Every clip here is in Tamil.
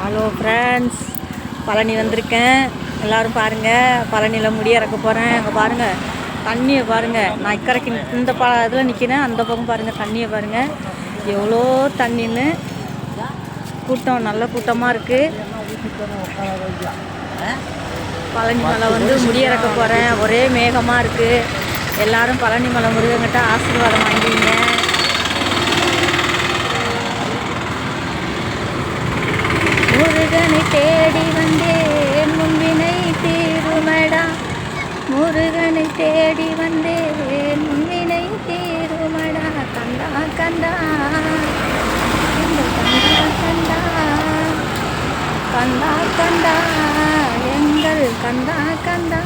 ஹலோ ஃப்ரெண்ட்ஸ் பழனி வந்திருக்கேன். எல்லாரும் பாருங்கள் பழனியில் முடி இறக்க போகிறேன் அங்கே பாருங்கள் தண்ணியை பாருங்கள் நான் இக்கரைக்கு இந்த ப இதில் நிற்கிறேன் அந்த பக்கம் பாருங்கள் தண்ணியை பாருங்கள் எவ்வளோ தண்ணின்னு. கூட்டம் நல்ல கூட்டமாக இருக்குது பழனி மலை வந்து முடி இறக்க போகிறேன் ஒரே மேகமாக இருக்குது எல்லோரும் பழனி மலை முருகங்கிட்ட ஆசீர்வாதம் வாங்கிங்க முருகனை தேடி வந்தேன் முன்வினை தீருமடா. முருகனை தேடி வந்தேன் முன்வினை தீருமடா. கந்தா கந்தா. எங்கள் கந்தா கந்தா. கந்தா கந்தா. எங்கள் கந்தா கந்தா.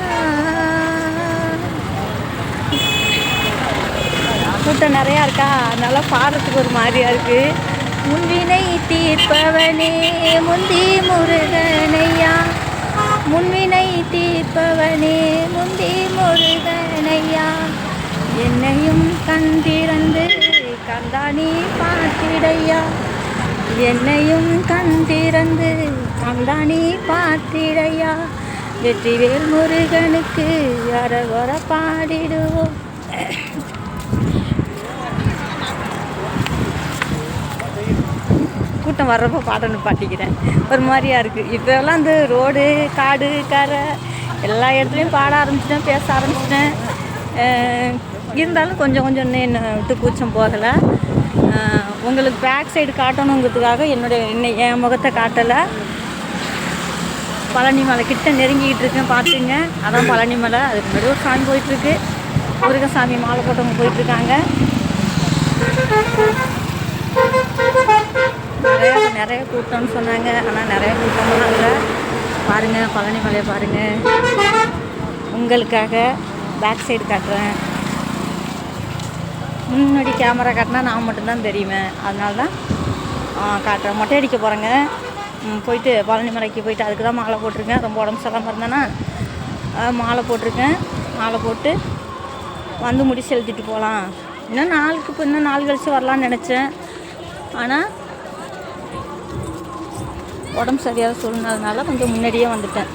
கூட்டம் நிறையா இருக்கா? அதனால பாடுறதுக்கு ஒரு மாதிரியா இருக்குது முன்வினை தீர்ப்பவனே முந்தி முருகனையா? முன்வினை தீர்ப்பவனே முந்தி முருகனையா? என்னையும் கண்டிறந்து கந்தானி பார்த்திடையா? என்னையும் கண்டிறந்து கந்தானி பார்த்திடையா? வெற்றிவேல் முருகனுக்கு அரவர பாடிடுவோம் கூட்டம் வர்றப்போ பாடணும் பாட்டிக்கிறேன் ஒரு மாதிரியாக இருக்குது இப்போல்லாம் இந்த ரோடு காடு கரை எல்லா இடத்துலையும் பாட ஆரம்பிச்சிட்டேன் பேச ஆரம்பிச்சிட்டேன். இருந்தாலும் கொஞ்சம் கொஞ்சம் இன்னும் என்னை விட்டு கூச்சம் போகலை. உங்களுக்கு பேக் சைடு காட்டணுங்கிறதுக்காக என்னுடைய என்னை என் முகத்தை காட்டலை. பழனி மலை கிட்ட நெருங்கிக்கிட்டு இருக்கேன் பார்த்துங்க. அதான் பழனி மலை. அதுக்கு முன்னாடி ஒரு சாமி போயிட்டுருக்கு. முருகசாமி மாலை போட்டவங்க போயிட்டுருக்காங்க. நிறைய கூட்டம்னு சொன்னாங்க. ஆனால் நிறைய கூட்டம்லாம் இல்லை பாருங்கள் பழனி மலையை பாருங்கள் உங்களுக்காக பேக் சைடு காட்டுறேன். முன்னாடி கேமரா காட்டினா நான் மட்டும்தான் தெரியுமே அதனால தான் காட்டுறேன். மொட்டை அடிக்க போகிறேங்க போயிட்டு பழனி மலைக்கு போயிட்டு அதுக்கு தான் மாலை போட்டிருக்கேன். ரொம்ப உடம்பு சரியில்லாமல் இருந்தேன்னா மாலை போட்டிருக்கேன். மாலை போட்டு வந்து முடி செலுத்திட்டு போகலாம். இன்னும் நாளுக்கு இப்போ இன்னும் நாள் கழிச்சு வரலான்னு நினச்சேன். ஆனால் உடம்பு சரியாக சூழ்நிலைனால கொஞ்சம் முன்னாடியே வந்துட்டேன்.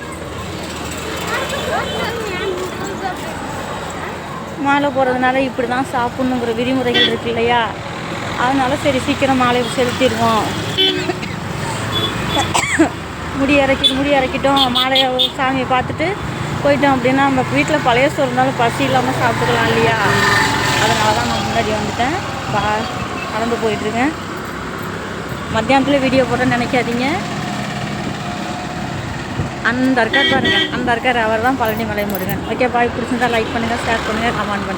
மாலை போகிறதுனால இப்படி தான் சாப்பிட்ணுங்கிற விதிமுறைகள் இருக்கு இல்லையா? அதனால சரி சீக்கிரம் மாலை செலுத்திடுவோம். முடி இறக்கி முடி இறக்கிட்டோம் மாலையை சாமியை பார்த்துட்டு போயிட்டோம் அப்படின்னா நம்ம வீட்டில் பழைய சோறு இருந்தாலும் பசி இல்லாமல் சாப்பிட்டுக்கலாம் இல்லையா? அதனால தான் நான் முன்னாடி வந்துட்டேன். பா நடந்து போயிட்டுருக்கேன் மத்தியானத்தில் வீடியோ போட நினைக்காதீங்க. அந்த இருக்கார் பாருங்கள் அந்த இருக்கார் அவர் தான் பழனி மலை முருகன். ஓகே பாய் பிடிச்சிருந்தா லைக் பண்ணுங்கள் ஷேர் பண்ணுங்கள் கமெண்ட் பண்ணுங்கள்